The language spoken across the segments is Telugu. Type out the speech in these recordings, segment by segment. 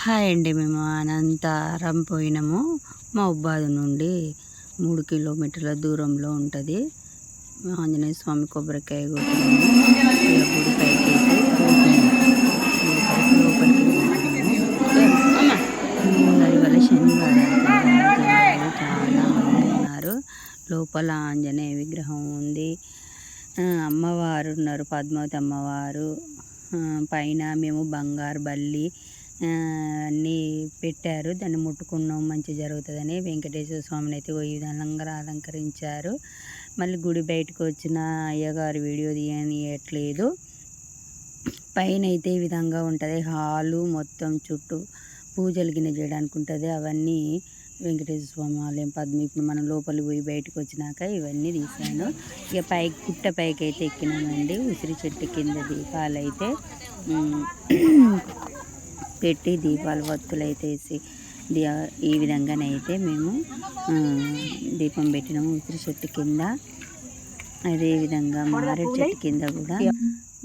హాయ్ అండి మేము అనంతారం పోయినాము. ఉబ్బాది నుండి మూడు కిలోమీటర్ల దూరంలో ఉంటుంది. ఆంజనేయ స్వామి కొబ్బరికాయ కొట్టినాము శనివారం చాలా మంది ఉన్నారు లోపల ఆంజనేయ విగ్రహం ఉంది. అమ్మవారు ఉన్నారు పద్మావతి అమ్మవారు. పైన మేము బంగారు బల్లి అన్నీ పెట్టారు. దాన్ని ముట్టుకున్నాం మంచి జరుగుతుందని. వెంకటేశ్వర స్వామిని అయితే ఈ విధంగా అలంకరించారు. మళ్ళీ గుడి బయటకు వచ్చిన అయ్యగారు వీడియో తీయనియట్లేదు. పైన అయితే ఈ విధంగా ఉంటుంది. హాలు మొత్తం చుట్టూ పూజలు గిన్నె చేయడానికి ఉంటుంది. అవన్నీ వెంకటేశ్వర స్వామి ఆలయం పద్మ. ఇప్పుడు మనం లోపలికి పోయి బయటకు వచ్చినాక ఇవన్నీ తీసాను ఇక పైకి పుట్ట పైకి అయితే ఎక్కినామండి. ఉసిరి చెట్టు కింద దీపాలు అయితే పెట్టి దీపాలు వత్తులైతే వేసి ఈ విధంగానైతే మేము దీపం పెట్టినాము. ఉసిరి చెట్టు కింద. అదేవిధంగా మారేడు చెట్టు కింద కూడా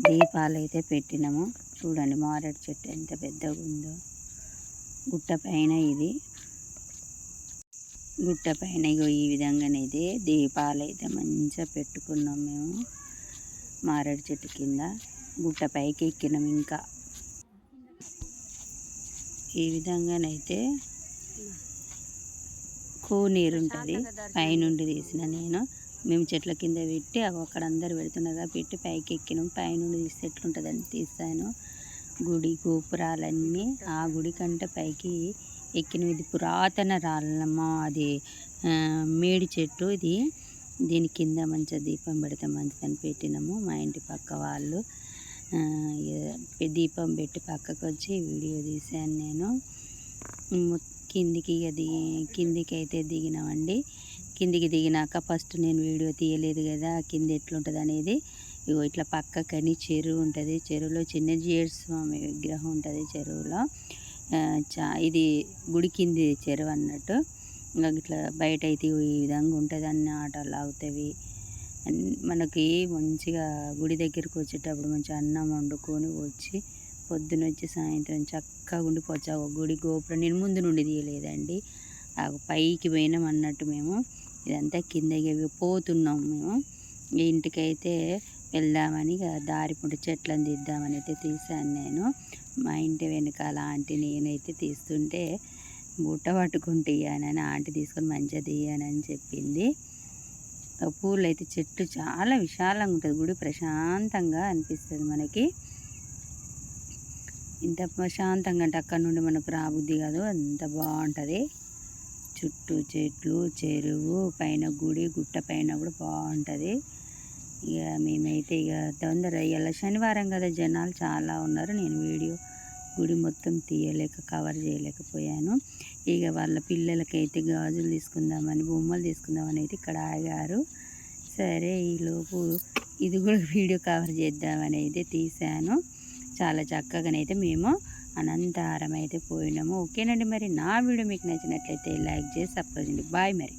దీపాలు అయితే పెట్టినాము. చూడండి మారేడు చెట్టు ఎంత పెద్దగా ఉందో. గుట్ట పైన ఇది. గుట్ట పైన ఈ విధంగానైతే దీపాలు అయితే మంచిగా పెట్టుకున్నాం మేము మారేడు చెట్టు కింద. గుట్ట పైకి ఎక్కినాం ఇంకా. ఈ విధంగానైతే నీరు ఉంటుంది. పైనుండి తీసిన నేను. మేము చెట్ల కింద పెట్టి అక్కడ అందరు పెడుతున్నదా పెట్టి పైకి ఎక్కినాం పైనుండి తీస్తే ఎట్లుంటుందని తీస్తాను. గుడి గోపురాలన్నీ ఆ గుడి కంటే పైకి ఎక్కిన. ఇది పురాతన రాళ్ళమ్మ. అది మేడి చెట్టు ఇది. దీని కింద మంచిగా దీపం పెడితే మంచిదని పెట్టినాము. మా ఇంటి పక్క వాళ్ళు దీపం పెట్టి పక్కకు వచ్చి వీడియో తీసాను నేను. కిందికి దిగి కిందికి అయితే దిగినామండి. కిందికి దిగినాక ఫస్ట్ నేను వీడియో తీయలేదు కదా కింద ఎట్లుంటుంది అనేది ఇగో ఇట్లా పక్కకని చెరువు ఉంటుంది. చెరువులో చిన్న జీఎడ్ స్వామి విగ్రహం ఉంటుంది చెరువులో. చా ఇది గుడి కింది చెరువు అన్నట్టు ఇట్లా బయట అయితే ఈ విధంగా ఉంటుంది అన్ని ఆటలు అవుతాయి మనకి మంచిగా గుడి దగ్గరికి వచ్చేటప్పుడు మంచిగా అన్నం వండుకొని వచ్చి పొద్దున వచ్చి సాయంత్రం చక్కగా ఉండిపోవచ్చు. గుడి గోపురం నేను ముందు నుండి తీయలేదండి. ఆ పైకి పోయినాం అన్నట్టు మేము. ఇదంతా కిందకి పోతున్నాం మేము. ఇంటికైతే వెళ్దామని దారి పుంట చెట్లను తీద్దామని అయితే తీసాను నేను. మా ఇంటి వెనకాల ఆంటీ నేనైతే తీస్తుంటే బుట్ట పట్టుకుంటే ఇయ్యానని ఆంటీ తీసుకొని మంచిగా తీయానని చెప్పింది. పూలు అయితే చెట్టు చాలా విశాలంగా ఉంటుంది. గుడి ప్రశాంతంగా అనిపిస్తుంది మనకి. ఇంత ప్రశాంతంగా అంటే అక్కడ నుండి మనకు రాబుద్ది కాదు. అంత బాగుంటుంది. చుట్టూ చెట్లు చెరువు పైన గుడి గుట్ట పైన కూడా బాగుంటుంది. ఇక మేమైతే ఇక తొందర ఇలా శనివారం కదా జనాలు చాలా ఉన్నారు. నేను వీడియో గుడి మొత్తం తీయలేక కవర్ చేయలేకపోయాను. ఇక వాళ్ళ పిల్లలకైతే గాజులు తీసుకుందామని బొమ్మలు తీసుకుందామని అయితే ఇక్కడ ఆగారు. సరే ఈలోపు ఇది కూడా వీడియో కవర్ చేద్దామని అయితే తీశాను. చాలా చక్కగానైతే మేము అనంతహారం అయితే పోయినాము. ఓకేనండి మరి నా వీడియో మీకు నచ్చినట్లయితే లైక్ చేసి సపోజ్ బాయ్ మరి.